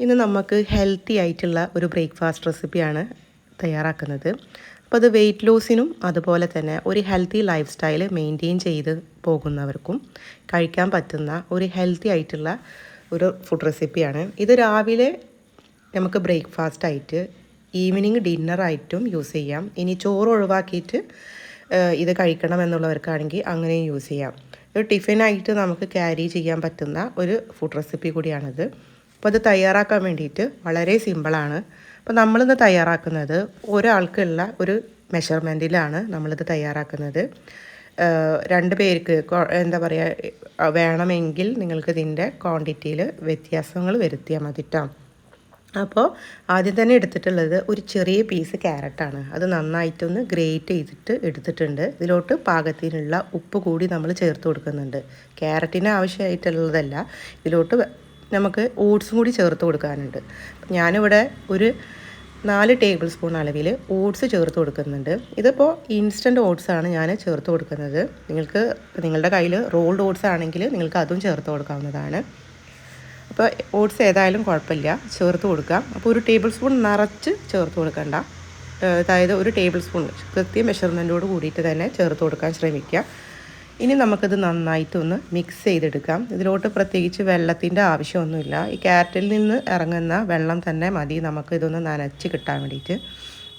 ഇന്ന് നമുക്ക് ഹെൽത്തി ആയിട്ടുള്ള ഒരു ബ്രേക്ക്ഫാസ്റ്റ് റെസിപ്പിയാണ് തയ്യാറാക്കുന്നത്. അപ്പോൾ അത് വെയിറ്റ് ലോസിനും അതുപോലെ തന്നെ ഒരു ഹെൽത്തി ലൈഫ് സ്റ്റൈൽ മെയിന്റെയിൻ ചെയ്ത് പോകുന്നവർക്കും കഴിക്കാൻ പറ്റുന്ന ഒരു ഹെൽത്തി ആയിട്ടുള്ള ഒരു ഫുഡ് റെസിപ്പിയാണ് ഇത് രാവിലെ നമുക്ക് ബ്രേക്ക്ഫാസ്റ്റ് ആയിട്ട് ഈവനിങ് ഡിന്നറായിട്ടും യൂസ് ചെയ്യാം. ഇനി ചോറ് ഒഴിവാക്കിയിട്ട് ഇത് കഴിക്കണം എന്നുള്ളവർക്കാണെങ്കിൽ അങ്ങനെയും യൂസ് ചെയ്യാം. ഒരു ടിഫിനായിട്ട് നമുക്ക് ക്യാരി ചെയ്യാൻ പറ്റുന്ന ഒരു ഫുഡ് റെസിപ്പി കൂടിയാണിത്. അപ്പോൾ അത് തയ്യാറാക്കാൻ വേണ്ടിയിട്ട് വളരെ സിമ്പിളാണ്. അപ്പോൾ നമ്മളിന്ന് തയ്യാറാക്കുന്നത് ഒരാൾക്കുള്ള ഒരു മെഷർമെന്റിലാണ് നമ്മളിത് തയ്യാറാക്കുന്നത്. രണ്ട് പേർക്ക് എന്താ പറയുക വേണമെങ്കിൽ നിങ്ങൾക്ക് ഇതിന്റെ ക്വാണ്ടിറ്റിയിൽ വ്യത്യാസങ്ങൾ വരുത്തിയാൽ മതി കേട്ടോ അപ്പോൾ ആദ്യം തന്നെ എടുത്തിട്ടുള്ളത് ഒരു ചെറിയ പീസ് ക്യാരറ്റാണ്. അത് നന്നായിട്ടൊന്ന് ഗ്രേറ്റ് ചെയ്തിട്ട് എടുത്തിട്ടുണ്ട്. ഇതിലോട്ട് പാകത്തിനുള്ള ഉപ്പ് കൂടി നമ്മൾ ചേർത്ത് കൊടുക്കുന്നുണ്ട്. ക്യാരറ്റിന് ആവശ്യമായിട്ടുള്ളതല്ല. ഇതിലോട്ട് നമുക്ക് ഓട്സും കൂടി ചേർത്ത് കൊടുക്കാനുണ്ട്. ഞാനിവിടെ ഒരു നാല് ടേബിൾ സ്പൂൺ അളവിൽ ഓട്സ് ചേർത്ത് കൊടുക്കുന്നുണ്ട്. ഇതിപ്പോൾ ഇൻസ്റ്റന്റ് ഓട്സ് ആണ് ഞാൻ ചേർത്ത് കൊടുക്കുന്നത്. നിങ്ങൾക്ക് നിങ്ങളുടെ കയ്യിൽ റോൾഡ് ഓട്സ് ആണെങ്കിൽ നിങ്ങൾക്ക് അതും ചേർത്ത് കൊടുക്കാവുന്നതാണ്. അപ്പോൾ ഓട്സ് ഏതായാലും കുഴപ്പമില്ല ചേർത്ത് കൊടുക്കാം. അപ്പോൾ ഒരു ടേബിൾ സ്പൂൺ നിറച്ച് ചേർത്ത് കൊടുക്കണ്ട. അതായത് ഒരു ടേബിൾ സ്പൂൺ കൃത്യ മെഷർമെന്റോട് കൂടിയിട്ട് തന്നെ ചേർത്ത് കൊടുക്കാൻ ശ്രമിക്കുക. ഇനി നമുക്കിത് നന്നായിട്ടൊന്ന് മിക്സ് ചെയ്തെടുക്കാം. ഇതിലോട്ട് പ്രത്യേകിച്ച് വെള്ളത്തിന്റെ ആവശ്യമൊന്നുമില്ല. ഈ ക്യാരറ്റിൽ നിന്ന് ഇറങ്ങുന്ന വെള്ളം തന്നെ മതി. നമുക്ക് ഇതൊന്ന് നനച്ച് കിട്ടാൻ വേണ്ടിയിട്ട്.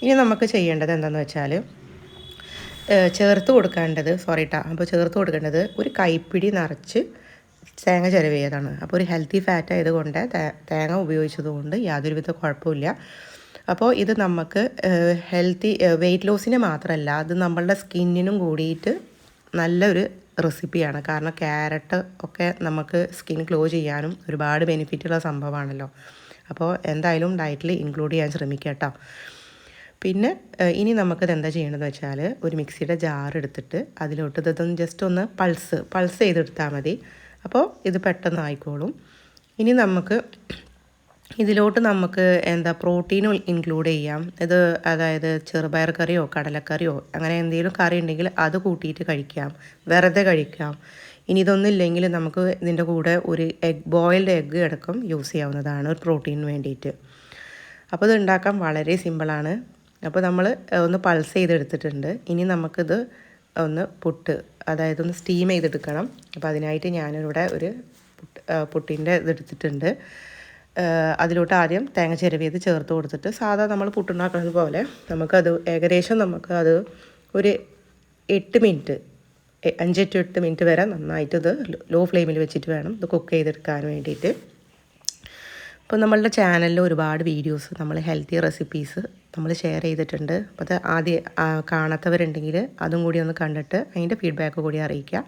ഇനി നമുക്ക് ചെയ്യേണ്ടത് എന്താണെന്ന് വെച്ചാൽ ചേർത്ത് കൊടുക്കേണ്ടത് സോറി കേട്ടോ അപ്പോൾ ചേർത്ത് കൊടുക്കേണ്ടത് ഒരു കൈപ്പിടി നിറച്ച് തേങ്ങ ചിരവിയതാണ്. അപ്പോൾ ഒരു ഹെൽത്തി ഫാറ്റ് ആയതുകൊണ്ട് തേങ്ങ ഉപയോഗിച്ചതുകൊണ്ട് യാതൊരുവിധ കുഴപ്പമില്ല അപ്പോൾ ഇത് നമുക്ക് ഹെൽത്തി വെയിറ്റ് ലോസിന് മാത്രമല്ല അത് നമ്മളുടെ സ്കിന്നിനും കൂടിയിട്ട് നല്ലൊരു റെസിപ്പിയാണ്. കാരണം ക്യാരറ്റ് ഒക്കെ നമുക്ക് സ്കിൻ ഗ്ലോ ചെയ്യാനും ഒരുപാട് ബെനിഫിറ്റുള്ള സംഭവമാണല്ലോ. അപ്പോൾ എന്തായാലും ഡയറ്റിൽ ഇൻക്ലൂഡ് ചെയ്യാൻ ശ്രമിക്കട്ടോ കേട്ടോ. പിന്നെ ഇനി നമുക്കിത് എന്താ ചെയ്യണമെന്ന് വെച്ചാൽ ഒരു മിക്സിയുടെ ജാർ എടുത്തിട്ട് അതിലോട്ട് ഇതൊന്ന് ജസ്റ്റ് ഒന്ന് പൾസ് പൾസ് ചെയ്തെടുത്താൽ മതി. അപ്പോൾ ഇത് പെട്ടെന്ന് ആയിക്കോളും. ഇനി നമുക്ക് ഇതിലോട്ട് നമുക്ക് എന്താ പ്രോട്ടീനും ഇൻക്ലൂഡ് ചെയ്യാം. ഇത് അതായത് ചെറുപയർ കറിയോ കടലക്കറിയോ അങ്ങനെ എന്തെങ്കിലും കറി ഉണ്ടെങ്കിൽ അത് കൂട്ടിയിട്ട് കഴിക്കാം. വെറുതെ കഴിക്കാം. ഇനി ഇതൊന്നും ഇല്ലെങ്കിൽ നമുക്ക് ഇതിന്റെ കൂടെ ഒരു എഗ് ബോയിൽഡ് എഗ്ഗ് അടക്കം യൂസ് ചെയ്യാവുന്നതാണ് ഒരു പ്രോട്ടീന് വേണ്ടിയിട്ട്. അപ്പോൾ ഇത് ഉണ്ടാക്കാൻ വളരെ സിമ്പിളാണ് അപ്പോൾ നമ്മൾ ഒന്ന് പൾസ് ചെയ്തെടുത്തിട്ടുണ്ട്. ഇനി നമുക്കിത് ഒന്ന് പുട്ട് അതായത് ഒന്ന് സ്റ്റീം ചെയ്തെടുക്കണം. അപ്പോൾ അതിനായിട്ട് ഞാനിവിടെ ഒരു പുട്ട് പുട്ടിന്റെ ഇതെടുത്തിട്ടുണ്ട് അതിലോട്ട് ആദ്യം തേങ്ങ ചിരവിയത് ചേർത്ത് കൊടുത്തിട്ട് സാധാ നമ്മൾ പുട്ടുണ്ടാക്കുന്നത് പോലെ നമുക്കത് ഏകദേശം നമുക്ക് അത് ഒരു എട്ട് മിനിറ്റ് അഞ്ച് എട്ട് മിനിറ്റ് വരെ നന്നായിട്ട് ഇത് ലോ ഫ്ലെയിമിൽ വെച്ചിട്ട് വേണം ഇത് കുക്ക് ചെയ്തെടുക്കാൻ വേണ്ടിയിട്ട്. അപ്പോൾ നമ്മളുടെ ചാനലിൽ ഒരുപാട് വീഡിയോസ് നമ്മൾ ഹെൽത്തി റെസിപ്പീസ് നമ്മൾ ഷെയർ ചെയ്തിട്ടുണ്ട്. അപ്പോൾ അത് ആദ്യം കാണാത്തവരുണ്ടെങ്കിൽ അതും കൂടി ഒന്ന് കണ്ടിട്ട് അതിന്റെ ഫീഡ്ബാക്ക് കൂടി അറിയിക്കുക.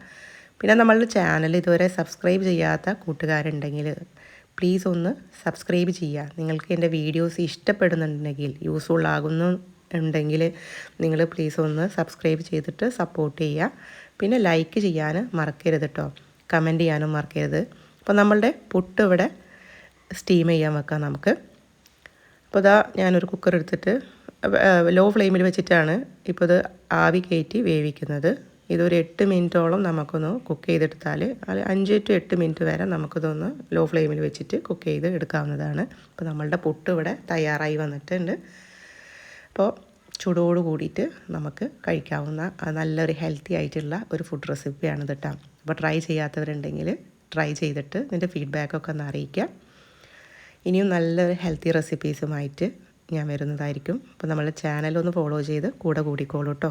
പിന്നെ നമ്മളുടെ ചാനൽ ഇതുവരെ സബ്സ്ക്രൈബ് ചെയ്യാത്ത കൂട്ടുകാരുണ്ടെങ്കിൽ പ്ലീസ് ഒന്ന് സബ്സ്ക്രൈബ് ചെയ്യുക. നിങ്ങൾക്ക് എന്റെ വീഡിയോസ് ഇഷ്ടപ്പെടുന്നുണ്ടെങ്കിൽ യൂസ്ഫുൾ ആകുന്നു ഉണ്ടെങ്കിൽ നിങ്ങൾ പ്ലീസ് ഒന്ന് സബ്സ്ക്രൈബ് ചെയ്തിട്ട് സപ്പോർട്ട് ചെയ്യുക. പിന്നെ ലൈക്ക് ചെയ്യാൻ മറക്കരുത് കേട്ടോ കമന്റ് ചെയ്യാനും മറക്കരുത്. അപ്പോൾ നമ്മളുടെ പുട്ട് ഇവിടെ സ്റ്റീം ചെയ്യാൻ വെക്കാം നമുക്ക്. അപ്പോൾ ഇതാ ഞാനൊരു കുക്കർ എടുത്തിട്ട് ലോ ഫ്ലെയിമിൽ വെച്ചിട്ടാണ് ഇപ്പോൾ ഇത് ആവി കയറ്റി വേവിക്കുന്നത്. ഇതൊരു എട്ട് മിനിറ്റോളം നമുക്കൊന്ന് കുക്ക് ചെയ്തെടുത്താൽ അഞ്ച് ടു എട്ട് മിനിറ്റ് വരെ നമുക്കിതൊന്ന് ലോ ഫ്ലെയിമിൽ വെച്ചിട്ട് കുക്ക് ചെയ്ത് എടുക്കാവുന്നതാണ്. അപ്പോൾ നമ്മളുടെ പുട്ട് ഇവിടെ തയ്യാറായി വന്നിട്ടുണ്ട്. അപ്പോൾ ചൂടോട് കൂടിയിട്ട് നമുക്ക് കഴിക്കാവുന്ന നല്ലൊരു ഹെൽത്തി ആയിട്ടുള്ള ഒരു ഫുഡ് റെസിപ്പിയാണ് കേട്ടോ അപ്പോൾ ട്രൈ ചെയ്യാത്തവരുണ്ടെങ്കിൽ ട്രൈ ചെയ്തിട്ട് ഇതിന്റെ ഫീഡ്ബാക്കൊക്കെ ഒന്ന് അറിയിക്കാം ഇനിയും നല്ലൊരു ഹെൽത്തി റെസിപ്പീസുമായിട്ട് ഞാൻ വരുന്നതായിരിക്കും. അപ്പോൾ നമ്മളെ ചാനലൊന്ന് ഫോളോ ചെയ്ത് കൂടെ കൂടിക്കോളൂ കേട്ടോ